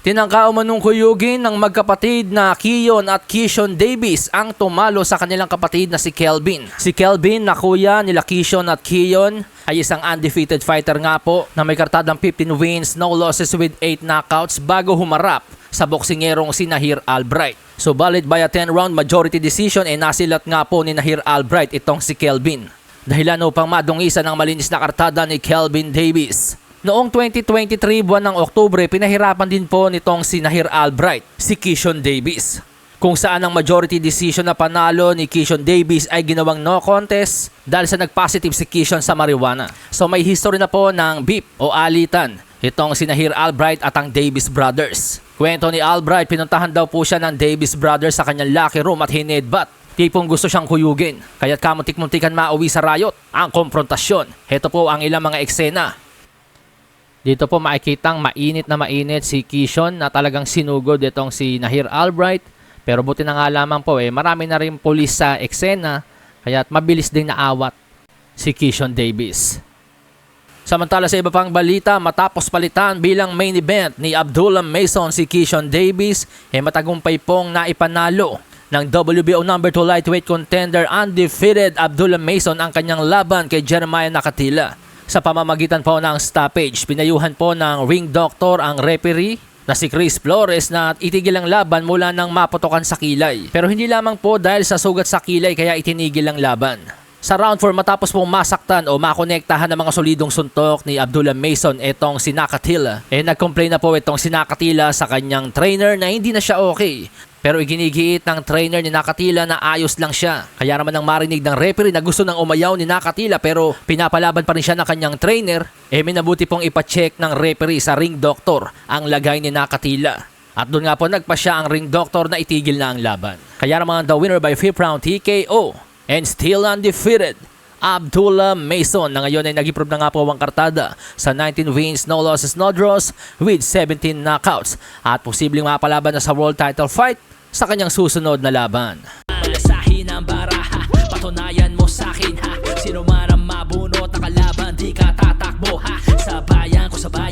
Tinangka umanong kuyugin ng magkapatid na Kiyon at Kishon Davis ang tumalo sa kanilang kapatid na si Kelvin. Si Kelvin na kuya nila Kishon at Kiyon ay isang undefeated fighter nga po na may kartadang 15 wins, no losses with 8 knockouts bago humarap sa boksingerong si Nahir Albright. So valid by a 10 round majority decision ay nasilat nga po ni Nahir Albright itong si Kelvin. Dahilan upang madungisan ang malinis na kartada ni Kelvin Davis. Noong 2023 buwan ng Oktubre, pinahirapan din po nitong si Nahir Albright, si Kishon Davis. Kung saan ang majority decision na panalo ni Kishon Davis ay ginawang no contest dahil sa nagpositive si Kishon sa marijuana. So may history na po ng beef o alitan itong si Nahir Albright at ang Davis Brothers. Kwento ni Albright, pinuntahan daw po siya ng Davis Brothers sa kanyang locker room at hinedbat. Tipong gusto siyang kuyugin, kaya't kamuntik-muntikan mauwi sa riot ang konfrontasyon. Heto po ang ilang mga eksena dito po makikitang mainit na mainit si Kishon na talagang sinugod itong si Nahir Albright. Pero buti na nga lamang po eh, marami na rin pulis sa eksena kaya't mabilis din naawat si Kishon Davis. Samantala sa iba pang balita, matapos palitan bilang main event ni Abdullah Mason si Kishon Davis, eh matagumpay pong naipanalo ng WBO number 2 lightweight contender undefeated Abdullah Mason ang kanyang laban kay Jeremiah Nakatila. Sa pamamagitan po ng stoppage, pinayuhan po ng ring doctor ang referee na si Chris Flores na itigil ang laban mula nang maputokan sa kilay. Pero hindi lamang po dahil sa sugat sa kilay kaya itinigil ang laban. Sa round 4 matapos pong masaktan o makonektahan ng mga solidong suntok ni Abdullah Mason itong si Nakatila, eh nag-complain na po itong si Nakatila sa kanyang trainer na hindi na siya okay. Pero iginigiit ng trainer ni Nakatila na ayos lang siya. Kaya naman ang marinig ng referee na gusto nang umayaw ni Nakatila pero pinapalaban pa rin siya ng kanyang trainer, eh minabuti pong ipacheck ng referee sa ring doctor ang lagay ni Nakatila. At doon nga po nagpa siya ang ring doctor na itigil na ang laban. Kaya naman the winner by 5th round TKO and still undefeated Abdullah Mason na ngayon ay nag-improve na nga po ang kartada sa 19 wins, no losses, no draws with 17 knockouts. At posibleng mapalaban na sa world title fight sa kanyang susunod na laban. Sa hinang baraha, patunayan mo sa akin ha? Sino man ang mabunot na kalaban, di ka tatakbo ha? Sa bayan ko sa bayan